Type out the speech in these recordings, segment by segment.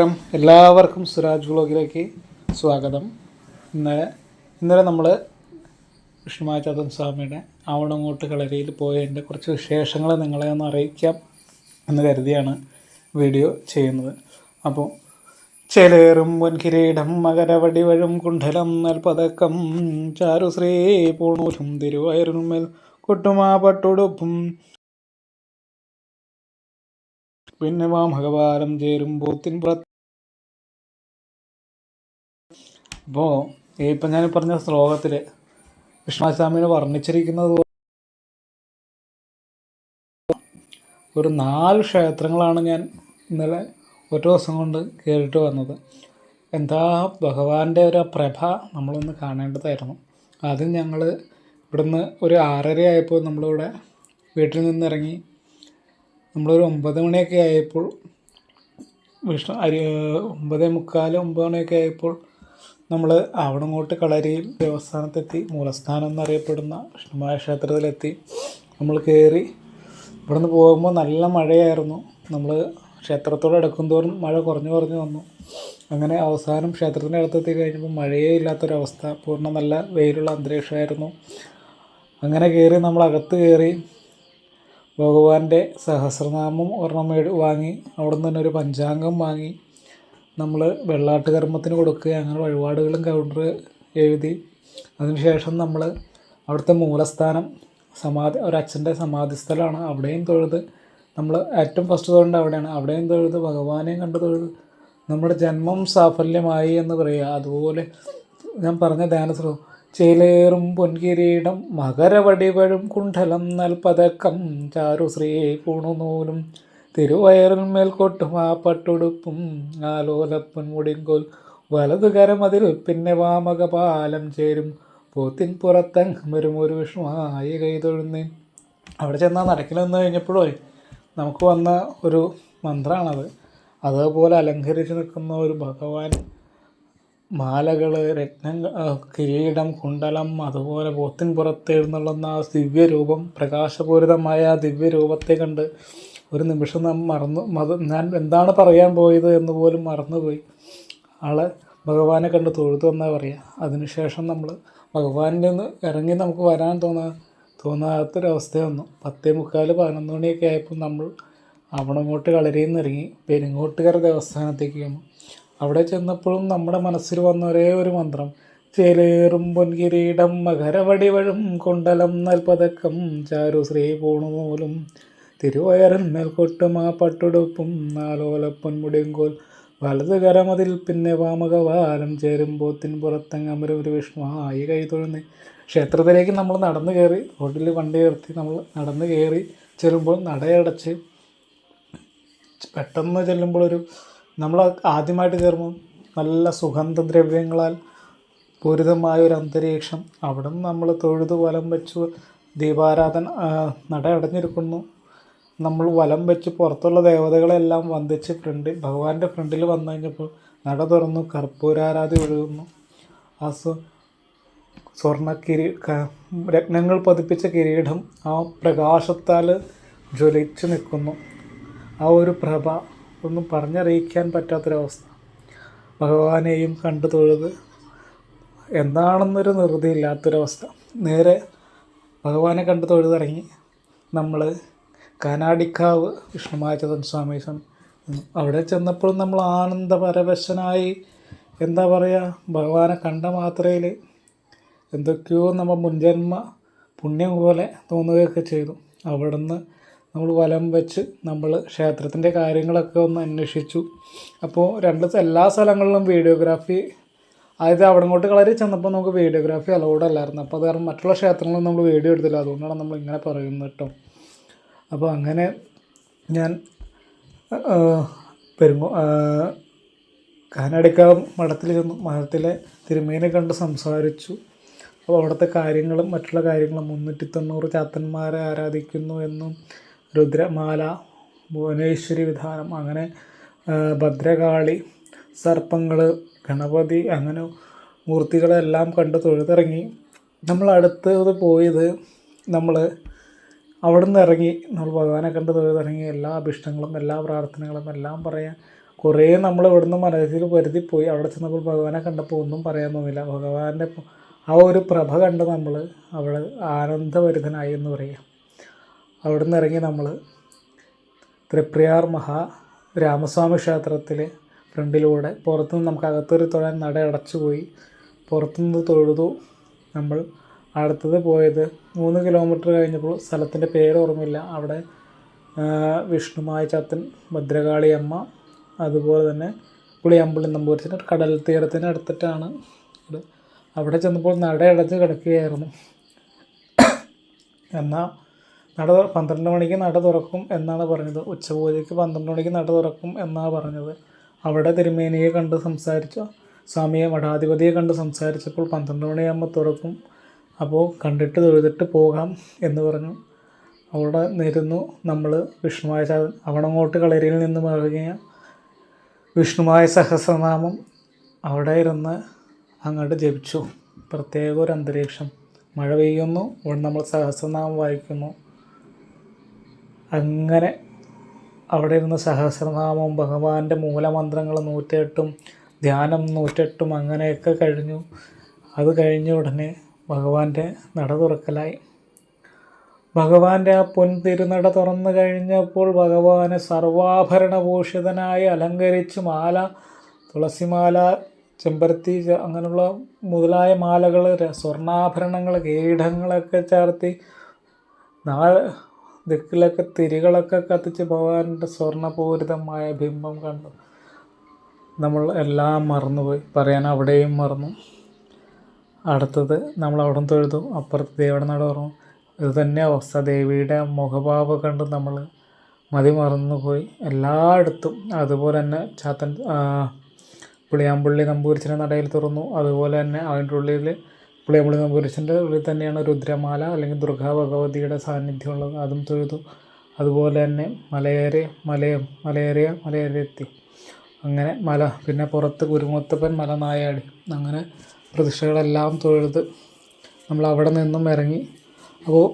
നമസ്കാരം എല്ലാവർക്കും സുരാജ് വ്ളോഗിലേക്ക് സ്വാഗതം. ഇന്നലെ ഇന്നലെ നമ്മൾ വിഷ്ണുമായ ചതൻ സ്വാമിയുടെ ആവണങ്ങോട്ട് കളരിയിൽ പോയതിന്റെ കുറച്ച് വിശേഷങ്ങൾ നിങ്ങളെ ഒന്ന് അറിയിക്കാം എന്ന് കരുതിയാണ് വീഡിയോ ചെയ്യുന്നത്. അപ്പോൾ ചേലേറും പൊൻകിരീടം മകരവടി വഴും കുണ്ഠലം നൽപതക്കം ചാരുശ്രീ പൂണൂലും തിരുവയറിനുമേൽ കൊട്ടുമാ പട്ടുടുപ്പും. പിന്നെ വാമകപാലം ചേരും പോത്തിൻ പുറത്ത് അപ്പോൾ ഇപ്പം ഞാൻ പറഞ്ഞ ശ്ലോകത്തിൽ വിഷ്ണുസ്വാമിനെ വർണിച്ചിരിക്കുന്നത് ഒരു നാല് ക്ഷേത്രങ്ങളാണ് ഞാൻ ഇന്നലെ ഒരു ദിവസം കൊണ്ട് കയറിയിട്ട് വന്നത്. എന്താ ഭഗവാന്റെ ഒരു പ്രഭ നമ്മളൊന്ന് കാണേണ്ടതായിരുന്നു. ആദ്യം ഞങ്ങൾ ഇവിടുന്ന് ഒരു ആറര ആയപ്പോൾ നമ്മളിവിടെ വീട്ടിൽ നിന്നിറങ്ങി നമ്മളൊരു ഒമ്പത് മണിയൊക്കെ ആയപ്പോൾ വിഷ്ണു അരി ഒമ്പതേ മുക്കാൽ ഒമ്പത് മണിയൊക്കെ ആയപ്പോൾ നമ്മൾ ആവണങ്ങോട്ട് കളരിയിൽ ദേവസ്ഥാനത്തെത്തി മൂലസ്ഥാനം എന്നറിയപ്പെടുന്ന വിഷ്ണുമായ ക്ഷേത്രത്തിലെത്തി. നമ്മൾ കയറി ഇവിടുന്ന് പോകുമ്പോൾ നല്ല മഴയായിരുന്നു. നമ്മൾ ക്ഷേത്രത്തോട് അടുക്കും തോറും മഴ കുറഞ്ഞു കുറഞ്ഞു വന്നു. അങ്ങനെ അവസാനം ക്ഷേത്രത്തിന്റെ അടുത്തെത്തി കഴിഞ്ഞപ്പോൾ മഴയേ ഇല്ലാത്തൊരവസ്ഥ പൂർണ നല്ല വെയിലുള്ള അന്തരീക്ഷമായിരുന്നു. അങ്ങനെ കയറി നമ്മൾ അകത്ത് കയറി ഭഗവാന്റെ സഹസ്രനാമം ഒരെണ്ണം വാങ്ങി. അവിടെ നിന്ന് തന്നെ ഒരു പഞ്ചാംഗം വാങ്ങി. നമ്മൾ വെള്ളാട്ട് കർമ്മത്തിന് കൊടുക്കുക അങ്ങനെ വഴിപാടുകളും കൗണ്ടർ എഴുതി. അതിനുശേഷം നമ്മൾ അവിടുത്തെ മൂലസ്ഥാനം സമാധി ഒരച്ഛന്റെ സമാധി സ്ഥലമാണ് അവിടെയും തൊഴുത് നമ്മൾ ഏറ്റവും ഫസ്റ്റ് തൊഴുണ്ട് അവിടെയാണ്. അവിടെയും തൊഴുത് ഭഗവാനെയും കണ്ട് തൊഴുത് നമ്മുടെ ജന്മം സാഫല്യമായി എന്ന് പറയുക. അതുപോലെ ഞാൻ പറഞ്ഞ ധ്യാനശ്രോ ചേലേറും പൊൻകിരീടം മകരവടിവഴും കുണ്ഠലം നൽപതക്കം ചാരുശ്രീ പൂണുനൂലും തിരുവയറിന്മേൽ മേൽക്കോട്ടും ആ പട്ടുടുപ്പും ആലോലപ്പൻ മുടിങ്കോൽ. വലതു കരമതിൽ പിന്നെ വാമകപാലം ചേരും. പോത്തിൻ പുറത്തങ് വരും ഒരു വിഷമായി കൈ തൊഴുന്നേൻ അവിടെ ചെന്നാൽ നടക്കില്ലെന്ന് കഴിഞ്ഞപ്പോഴേ നമുക്ക് വന്ന ഒരു മന്ത്രമാണത് അതേപോലെ അലങ്കരിച്ച് നിൽക്കുന്ന ഒരു ഭഗവാൻ. മാലകൾ രത്നം കിരീടം കുണ്ടലം അതുപോലെ പോത്തിൻ പുറത്ത് എഴുന്നള്ളുന്ന ആ ദിവ്യരൂപം പ്രകാശപൂരിതമായ ആ ദിവ്യരൂപത്തെ കണ്ട് ഒരു നിമിഷം നാം മറന്നു മത ഞാൻ എന്താണ് പറയാൻ പോയത് എന്ന് പോലും മറന്നുപോയി. ആളെ ഭഗവാനെ കണ്ട് തൊഴുതു എന്നാണ് പറയുക അതിനുശേഷം നമ്മൾ ഭഗവാനിൽ നിന്ന് ഇറങ്ങി നമുക്ക് വരാൻ തോന്നാ തോന്നാത്തൊരവസ്ഥ വന്നു പത്തേ മുക്കാൽ പതിനൊന്ന് മണിയൊക്കെ ആയപ്പോൾ നമ്മൾ അവണങ്ങോട്ട് കളരിയിൽ നിന്ന് ഇറങ്ങി പെരിങ്ങോട്ടുകര ദേവസ്ഥാനത്തേക്ക് വന്നു അവിടെ ചെന്നപ്പോഴും നമ്മുടെ മനസ്സിൽ വന്ന ഒരേ ഒരു മന്ത്രം. ചേലേറും പൊൻകിരീടം മകരവടിവഴും കൊണ്ടലം നൽപതക്കം ചാരുശ്രീ പൂണുമൂലും തിരുവയറൻ മേൽക്കൊട്ടും ആ പട്ടുടുപ്പും നാലോലപ്പൻ മുടിയുങ്കോൽ വലത് കരമതിൽ പിന്നെ വാമകവാരം ചേരും പോത്തിൻ പുറത്തങ്ങമര ഒരു ആയി കൈ തൊഴുന്ന്. ക്ഷേത്രത്തിലേക്ക് നമ്മൾ നടന്നു കയറി റോഡിൽ വണ്ടി നിർത്തി നമ്മൾ നടന്നു കയറി ചെല്ലുമ്പോൾ നടയടച്ച് പെട്ടെന്ന് ചെല്ലുമ്പോൾ ഒരു നമ്മൾ ആദ്യമായിട്ട് കയറുമ്പോൾ നല്ല സുഗന്ധദ്രവ്യങ്ങളാൽ പൂരിതമായ ഒരു അന്തരീക്ഷം. അവിടെ നിന്ന് നമ്മൾ തൊഴുതു വലം വെച്ചു. ദീപാരാധന നട അടഞ്ഞിരിക്കുന്നു നമ്മൾ വലം വെച്ച് പുറത്തുള്ള ദേവതകളെല്ലാം വന്ദിച്ച് ഫ്രണ്ട് ഭഗവാന്റെ ഫ്രണ്ടിൽ വന്നു കഴിഞ്ഞപ്പോൾ നട തുറന്നു കർപ്പൂരാരാധി ഒഴുകുന്നു. ആ സ്വ സ്വർണ കിരീ രത്നങ്ങൾ പതിപ്പിച്ച കിരീടം ആ പ്രകാശത്താൽ ജ്വലിച്ചു നിൽക്കുന്നു. ആ ഒരു പ്രഭ ഒന്നും പറഞ്ഞറിയിക്കാൻ പറ്റാത്തൊരവസ്ഥ. ഭഗവാനെയും കണ്ടു തൊഴുത്. എന്താണെന്നൊരു നിർത്തിയില്ലാത്തൊരവസ്ഥ നേരെ ഭഗവാനെ കണ്ടു തൊഴുതിറങ്ങി. നമ്മൾ കാനാടിക്കാവ് വിഷ്ണുമാചതൻ സ്വാമി അവിടെ ചെന്നപ്പോഴും നമ്മൾ ആനന്ദപരവശനായി എന്താ പറയുക ഭഗവാനെ കണ്ട മാത്രയിൽ എന്തൊക്കെയോ നമ്മൾ മുൻജന്മ പുണ്യം പോലെ തോന്നുകയൊക്കെ ചെയ്തു. അവിടുന്ന് നമ്മൾ വലം വെച്ച് നമ്മൾ ക്ഷേത്രത്തിന്റെ കാര്യങ്ങളൊക്കെ ഒന്ന് അന്വേഷിച്ചു. അപ്പോൾ രണ്ട് എല്ലാ സ്ഥലങ്ങളിലും വീഡിയോഗ്രാഫി അതായത് അവിടെ ഇങ്ങോട്ട് കളരി ചെന്നപ്പോൾ നമുക്ക് വീഡിയോഗ്രാഫി അലൗഡ് അല്ലായിരുന്നു. അപ്പോൾ അത് കാരണം മറ്റുള്ള ക്ഷേത്രങ്ങളിൽ നമ്മൾ വീഡിയോ എടുത്തില്ല. അതുകൊണ്ടാണ് നമ്മൾ ഇങ്ങനെ പറയുന്നത് കേട്ടോ. അപ്പോൾ അങ്ങനെ ഞാൻ പെരുമ്പോ കാനടക്കാവ് മഠത്തിൽ ചെന്നു മഠത്തിലെ തിരുമേനെ കണ്ട് സംസാരിച്ചു. അപ്പോൾ അവിടുത്തെ കാര്യങ്ങളും മറ്റുള്ള കാര്യങ്ങളും മുന്നൂറ്റി തൊണ്ണൂറ് ചാത്തന്മാരെ ആരാധിക്കുന്നു എന്നും രുദ്രമാല ഭുവനേശ്വരി വിധാനം അങ്ങനെ ഭദ്രകാളി സർപ്പങ്ങൾ ഗണപതി അങ്ങനെ മൂർത്തികളെല്ലാം കണ്ട് തൊഴുതിറങ്ങി. നമ്മൾ അടുത്തത് പോയത് നമ്മൾ അവിടെ നിന്ന് ഇറങ്ങി നമ്മൾ ഭഗവാനെ കണ്ട് തൊഴുതിറങ്ങി എല്ലാ അഭിഷ്ടങ്ങളും എല്ലാ പ്രാർത്ഥനകളും എല്ലാം പറയാൻ കുറേ നമ്മൾ ഇവിടുന്ന് മനസ്സിൽ വരുതി പോയി. അവിടെ ചെന്നപ്പോൾ ഭഗവാനെ കണ്ടപ്പോൾ ഒന്നും പറയാൻ തോന്നില്ല ഭഗവാന്റെ ആ ഒരു പ്രഭ കണ്ട് നമ്മൾ അവിടെ ആനന്ദഭരിതനായി എന്ന് പറയാം. അവിടെ നിന്ന് ഇറങ്ങി നമ്മൾ ത്രിപ്രിയാർ മഹാ രാമസ്വാമി ക്ഷേത്രത്തിലെ ഫ്രണ്ടിലൂടെ പുറത്തുനിന്ന് നമുക്ക് അകത്തൊരു തൊഴാൻ നട അടച്ചു പോയി പുറത്തുനിന്ന് തൊഴുതു. നമ്മൾ അടുത്തത് പോയത് മൂന്ന് കിലോമീറ്റർ കഴിഞ്ഞപ്പോൾ സ്ഥലത്തിന്റെ പേര് ഓർമ്മയില്ല. അവിടെ വിഷ്ണുമായ ചാത്തൻ ഭദ്രകാളി അമ്മ അതുപോലെ തന്നെ പുളിയമ്പള്ളി നമ്പൂരിച്ചിന് കടൽ തീരത്തിന് അടുത്തിട്ടാണ് അവിടെ ചെന്നപ്പോൾ നട അടച്ച് കിടക്കുകയായിരുന്നു. എന്നാൽ നട പന്ത്രണ്ട് മണിക്ക് നട തുറക്കും എന്നാണ് പറഞ്ഞത്. ഉച്ചപൂജയ്ക്ക് പന്ത്രണ്ട് മണിക്ക് നട തുറക്കും എന്നാണ് പറഞ്ഞത്. അവിടെ തിരുമേനിയെ കണ്ട് സംസാരിച്ചു. സ്വാമിയെ മഠാധിപതിയെ കണ്ട് സംസാരിച്ചപ്പോൾ പന്ത്രണ്ട് മണിയാകുമ്പോൾ തുറക്കും. അപ്പോൾ കണ്ടിട്ട് തൊഴുതിട്ട് പോകാം എന്ന് പറഞ്ഞു. അവിടെ നിരുന്നു നമ്മൾ വിഷ്ണുമായ ചാ- അവിടങ്ങോട്ട് കളരിയിൽ നിന്ന് മറങ്ങിയ വിഷ്ണുമായ സഹസ്രനാമം. അവിടെ ഇരുന്ന് അങ്ങോട്ട് ജപിച്ചു. പ്രത്യേക ഒരു അന്തരീക്ഷം. മഴ പെയ്യുന്നു ഇവിടെ നമ്മൾ സഹസ്രനാമം വായിക്കുന്നു. അങ്ങനെ അവിടെ ഇരുന്ന് സഹസ്രനാമം ഭഗവാന്റെ മൂലമന്ത്രങ്ങൾ നൂറ്റെട്ടും ധ്യാനം നൂറ്റെട്ടും അങ്ങനെയൊക്കെ കഴിഞ്ഞു. അത് കഴിഞ്ഞ ഉടനെ ഭഗവാന്റെ നട തുറക്കലായി. ഭഗവാന്റെ ആ പൊൻതിരുനട തുറന്നു കഴിഞ്ഞപ്പോൾ ഭഗവാനെ സർവാഭരണഭൂഷിതനായി അലങ്കരിച്ച് മാല തുളസിമാല ചെമ്പരത്തി അങ്ങനെയുള്ള മുതലായ മാലകൾ സ്വർണാഭരണങ്ങൾ കീടങ്ങളൊക്കെ ചേർത്തി നാല് ദിക്കിലൊക്കെ തിരികളൊക്കെ കത്തിച്ച് ഭഗവാന്റെ സ്വർണപൂരിതമായ ബിംബം കണ്ടു. നമ്മൾ എല്ലാം മറന്നുപോയി. പറയാൻ അവിടെയും മറന്നു. അടുത്തത് നമ്മൾ അവിടെ തൊഴുതു. അപ്പുറത്ത് ദേവിയുടെ നട പറഞ്ഞു ഇത് തന്നെ അവസ്ഥ. ദേവിയുടെ മുഖഭാവം കണ്ട് നമ്മൾ മതി മറന്നുപോയി എല്ലായിടത്തും അതുപോലെ തന്നെ ചാത്തൻ പുളിയാമ്പള്ളി നമ്പൂരിച്ചന്റെ നടയിൽ തുറന്നു. അതുപോലെ തന്നെ അതിന്റെ ഉള്ളിൽ പുളിയാമ്പുള്ളി നമ്പൂരിച്ചന്റെ ഉള്ളിൽ തന്നെയാണ് രുദ്രമാല അല്ലെങ്കിൽ ദുർഗാ ഭഗവതിയുടെ സാന്നിധ്യമുള്ളത് അതും തൊഴുതു. അതുപോലെ തന്നെ മലയേറിയ മലയ മലയേറിയ മലയേറിയെത്തി അങ്ങനെ മല പിന്നെ പുറത്ത് കുരുമുത്തപ്പൻ മലനായാടി. അങ്ങനെ പ്രതിഷ്ഠകളെല്ലാം തൊഴുത് നമ്മൾ അവിടെ നിന്നും ഇറങ്ങി. അപ്പോൾ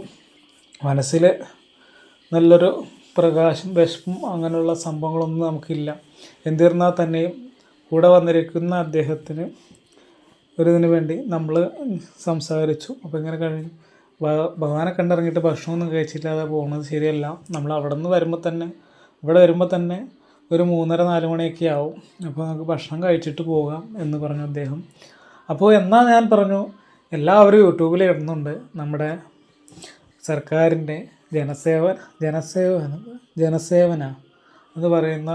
മനസ്സിൽ നല്ലൊരു പ്രകാശം വിഷമം അങ്ങനെയുള്ള സംഭവങ്ങളൊന്നും നമുക്കില്ല. എന്നിരുന്നാൽ തന്നെയും കൂടെ വന്നിരിക്കുന്ന അദ്ദേഹത്തിന് ഒരു ഇതിന് വേണ്ടി നമ്മൾ സംസാരിച്ചു. അപ്പോൾ ഇങ്ങനെ കഴിഞ്ഞു. ഭഗവാനെ കണ്ടിറങ്ങിയിട്ട് ഭക്ഷണമൊന്നും കഴിച്ചില്ലാതെ പോകുന്നത് ശരിയല്ല. നമ്മൾ അവിടെ നിന്ന് വരുമ്പോൾ തന്നെ ഇവിടെ വരുമ്പോൾ തന്നെ ഒരു മൂന്നര നാല് മണിയൊക്കെ ആവും. അപ്പോൾ നമുക്ക് ഭക്ഷണം കഴിച്ചിട്ട് പോകാം എന്ന് പറഞ്ഞു അദ്ദേഹം. അപ്പോൾ എന്നാൽ ഞാൻ പറഞ്ഞു എല്ലാവരും യൂട്യൂബിൽ ഇടുന്നുണ്ട് നമ്മുടെ സർക്കാരിന്റെ ജനസേവ ജനസേവന ജനസേവന എന്ന് പറയുന്ന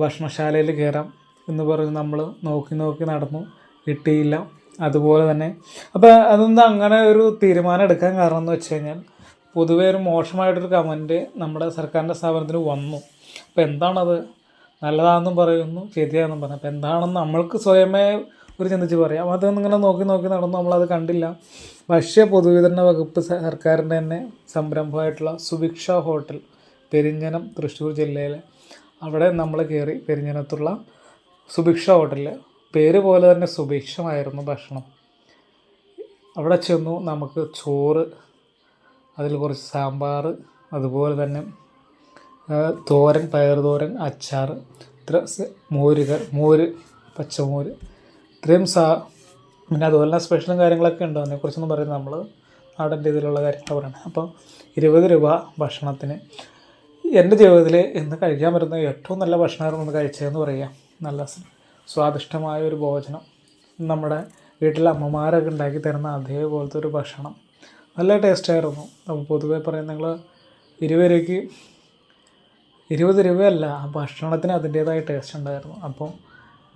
ഭക്ഷണശാലയിൽ കയറാം എന്ന് പറഞ്ഞ് നമ്മൾ നോക്കി നോക്കി നടന്നു. കിട്ടിയില്ല. അതുപോലെ തന്നെ അപ്പോൾ അതൊന്നും അങ്ങനെ ഒരു തീരുമാനം എടുക്കാൻ കാരണം എന്ന് വെച്ച് കഴിഞ്ഞാൽ പൊതുവേ ഒരു മോശമായിട്ടൊരു കമന്റ് നമ്മുടെ സർക്കാരിന്റെ സ്ഥാപനത്തിന് വന്നു. അപ്പോൾ എന്താണത്? നല്ലതാണെന്നും പറയുന്നു ശരിയാണെന്നും പറഞ്ഞു. അപ്പോൾ എന്താണെന്ന് നമ്മൾക്ക് സ്വയമേ ഒരു ചിന്തിച്ച് പറയാം. അതൊന്നും ഇങ്ങനെ നോക്കി നോക്കി നടന്നു. നമ്മളത് കണ്ടില്ല. ഭക്ഷ്യ പൊതുവിതരണ വകുപ്പ് സർക്കാരിന്റെ തന്നെ സംരംഭമായിട്ടുള്ള സുഭിക്ഷ ഹോട്ടൽ പെരിഞ്ഞനം തൃശ്ശൂർ ജില്ലയിലെ. അവിടെ നമ്മൾ കയറി പെരിഞ്ഞനത്തുള്ള സുഭിക്ഷ ഹോട്ടലിൽ പേര് പോലെ തന്നെ സുഭിക്ഷമായിരുന്നു ഭക്ഷണം. അവിടെ ചെന്നു നമുക്ക് ചോറ് അതിൽ കുറച്ച് സാമ്പാർ അതുപോലെ തന്നെ തോരൻ പയർ തോരൻ അച്ചാർ ഇത്ര മോരുകൾ മോര് പച്ചമോര് ഇത്രയും സാ പിന്നെ അതുപോലെ തന്നെ സ്പെഷ്യലും കാര്യങ്ങളൊക്കെ ഉണ്ട്. അതിനെക്കുറിച്ചൊന്നും പറയുന്നത് നമ്മൾ നാടൻ രീതിയിലുള്ള കാര്യങ്ങൾ പറയുന്നത് അപ്പോൾ ഇരുപത് രൂപ ഭക്ഷണത്തിന്. എന്റെ ജീവിതത്തിൽ ഇന്ന് കഴിക്കാൻ പറ്റുന്ന ഏറ്റവും നല്ല ഭക്ഷണമായിരുന്നു ഇന്ന് കഴിച്ചതെന്ന് പറയാം. നല്ല സ്വാദിഷ്ടമായ ഒരു ഭോജനം. നമ്മുടെ വീട്ടിലെ അമ്മമാരൊക്കെ ഉണ്ടാക്കി തരുന്ന അതേപോലത്തെ ഒരു ഭക്ഷണം. നല്ല ടേസ്റ്റായിരുന്നു അപ്പോൾ പൊതുവേ പറയും നിങ്ങൾ ഇരുപത് രൂപയ്ക്ക് ഇരുപത് രൂപയല്ല ആ ഭക്ഷണത്തിന് അതിന്റേതായ ടേസ്റ്റ് ഉണ്ടായിരുന്നു. അപ്പോൾ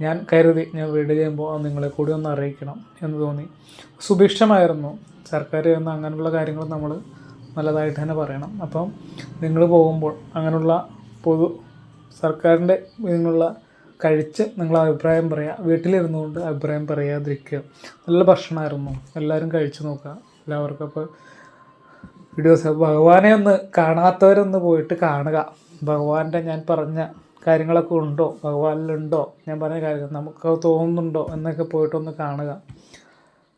ഞാൻ കരുതി ഞാൻ വീട് ചെയ്യുമ്പോൾ നിങ്ങളെ കൂടി ഒന്ന് അറിയിക്കണം എന്ന് തോന്നി. സുഭിക്ഷമായിരുന്നു. സർക്കാർ ചെയ്യുന്ന അങ്ങനെയുള്ള കാര്യങ്ങൾ നമ്മൾ നല്ലതായിട്ട് തന്നെ പറയണം. അപ്പം നിങ്ങൾ പോകുമ്പോൾ അങ്ങനെയുള്ള പൊതു സർക്കാരിന്റെ ഇതിനുള്ള കഴിച്ച് നിങ്ങൾ അഭിപ്രായം പറയുക വീട്ടിലിരുന്നുകൊണ്ട് അഭിപ്രായം പറയാതിരിക്കുക. നല്ല ഭക്ഷണമായിരുന്നു. എല്ലാവരും കഴിച്ചു നോക്കുക. എല്ലാവർക്കും അപ്പോൾ വീഡിയോസ് ഭഗവാനെ ഒന്ന് കാണാത്തവരൊന്ന് പോയിട്ട് കാണുക. ഭഗവാന്റെ ഞാൻ പറഞ്ഞ കാര്യങ്ങളൊക്കെ ഉണ്ടോ? ഭഗവാനിലുണ്ടോ? ഞാൻ പറഞ്ഞ കാര്യങ്ങൾ നമുക്ക് തോന്നുന്നുണ്ടോ എന്നൊക്കെ പോയിട്ടൊന്ന് കാണുക.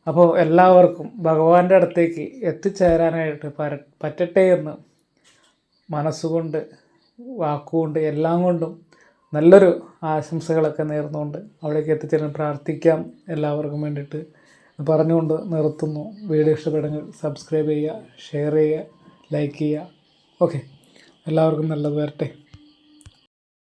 അപ്പോൾ എല്ലാവർക്കും ഭഗവാന്റെ അടുത്തേക്ക് എത്തിച്ചേരാനായിട്ട് പര പറ്റട്ടെ എന്ന് മനസ്സുകൊണ്ട് വാക്കുകൊണ്ട് എല്ലാം കൊണ്ടും നല്ലൊരു ആശംസകളൊക്കെ നേർന്നുകൊണ്ട് അവിടേക്ക് എത്തിച്ചേരാൻ പ്രാർത്ഥിക്കാം എല്ലാവർക്കും വേണ്ടിയിട്ട്. പറഞ്ഞുകൊണ്ട് നിർത്തുന്നു. വീഡിയോ ഇഷ്ടപ്പെടുമെങ്കിൽ സബ്സ്ക്രൈബ് ചെയ്യുക ഷെയർ ചെയ്യുക ലൈക്ക് ചെയ്യുക. ഓക്കെ. എല്ലാവർക്കും നല്ലത് വരട്ടെ.